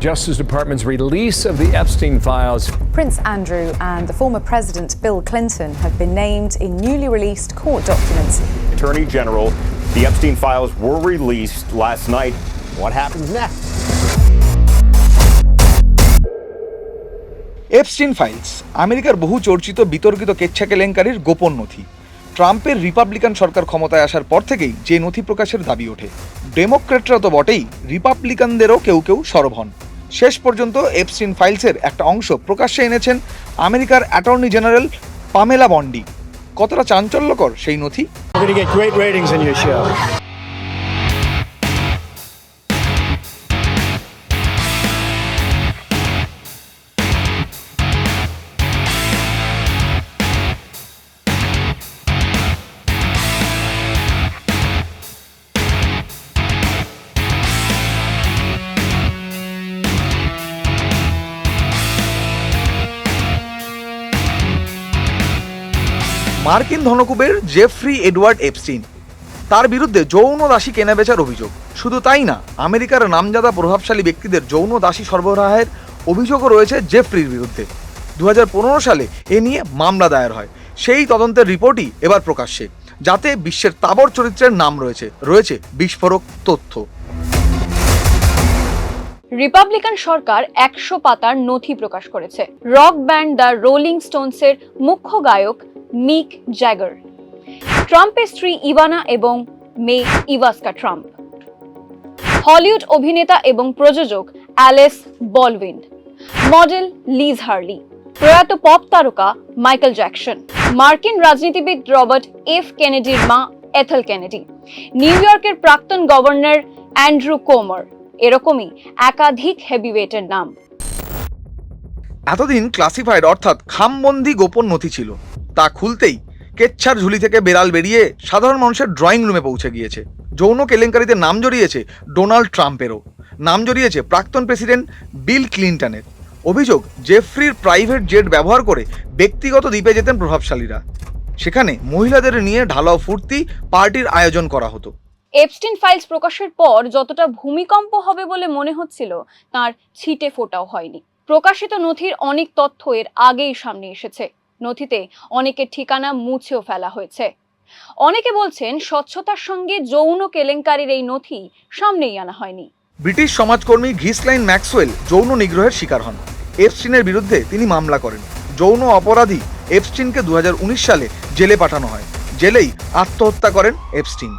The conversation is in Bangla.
Justice Department's release of the Epstein files Prince Andrew and the former President Bill Clinton have been named in newly released court documents. Attorney General, the Epstein files were released last night. What happens next? Epstein files আমেরিকার বহু চর্চিত বিতর্কিত কেচ্ছা কেলেঙ্কারির গোপন নথি ট্রাম্পের রিপাবলিকান সরকার ক্ষমতায় আসার পর থেকেই যে নথি প্রকাশের দাবি ওঠে ডেমোক্রেটরা তো বটেই রিপাবলিকানদেরও কেউ কেউ সরব হন শেষ পর্যন্ত এপস্টিন ফাইলসের একটা অংশ প্রকাশ্যে এনেছেন আমেরিকার অ্যাটর্নি জেনারেল পামেলা বন্ডি। কতটা চাঞ্চল্যকর সেই নথি? মার্কিন ধনকুবের জেফ্রি এডওয়ার্ড এপস্টিন। তার বিরুদ্ধে যৌন দাসী কেনাবেচার অভিযোগ। শুধু তাই না, আমেরিকার নামজাদা প্রভাবশালী ব্যক্তিদের যৌন দাসী সরবরাহের অভিযোগও রয়েছে জেফ্রির বিরুদ্ধে। দু হাজার পনেরো সালে এ নিয়ে মামলা দায়ের হয়। সেই তদন্তের রিপোর্টই এবার প্রকাশ্যে, যাতে বিশ্বের তাবর চরিত্রের নাম রয়েছে রয়েছে বিস্ফোরক তথ্য। রিপাবলিকান সরকার একশো পাতার নথি প্রকাশ করেছে। রক ব্যান্ড দ্য রোলিং স্টোনসের মুখ্য গায়ক মিক জ্যাগার ট্রাম্পের স্ত্রী ইভানা এবং মে ইভাস্কা ট্রাম্প হলিউড অভিনেতা এবং প্রযোজক Alec Baldwin model Liz Hurley, প্রয়াত পপ তারকা মাইকেল জ্যাকসন, মার্কিন রাজনীতিবিদ রবার্ট এফ কেনেডির মা এথেল কেনেডি, নিউ ইয়র্কের প্রাক্তন গভর্নর অ্যান্ড্রু কোমার, এরকমই একাধিক হেভিওয়েটের নাম। এতদিন ক্লাসিফাইড অর্থাৎ খামবন্দি গোপন নথি ছিল। তা খুলতেই কেচ্ছার ঝুলি থেকে বেড়াল বেরিয়ে সাধারণ মানুষের ড্রয়িং রুমে পৌঁছে গিয়েছে। যৌন কেলেঙ্কারিতে নাম জড়িয়েছে ডোনাল্ড ট্রাম্পেরও। নাম জড়িয়েছে প্রাক্তন প্রেসিডেন্ট বিল ক্লিন্টনের। অভিযোগ, জেফ্রির প্রাইভেট জেট ব্যবহার করে ব্যক্তিগত দ্বীপে যেতেন প্রভাবশালীরা। সেখানে মহিলাদের নিয়ে ঢালাও ফুর্তি পার্টির আয়োজন করা হতো। এপস্টিন ফাইলস প্রকাশের পর যতটা ভূমিকম্প হবে বলে মনে হচ্ছিল, তার ছিটে ফোটাও হয়নি। প্রকাশিত নথির অনেক তথ্য এর আগেই সামনে এসেছে। নথিতে অনেকের ঠিকানা মুছেও ফেলা হয়েছে। অনেকে বলছেন স্বচ্ছতার সঙ্গে যৌন কেলেঙ্কারির এই নথি সামনেই আনা হয়নি। ব্রিটিশ সমাজকর্মী ঘিসলাইন ম্যাক্সওয়েল যৌন নিগ্রহের শিকার হন। এফস্টিনের বিরুদ্ধে তিনি মামলা করেন। যৌন অপরাধী এফস্টিনকে দু সালে জেলে পাঠানো হয়। জেলেই আত্মহত্যা করেন এপস্টিন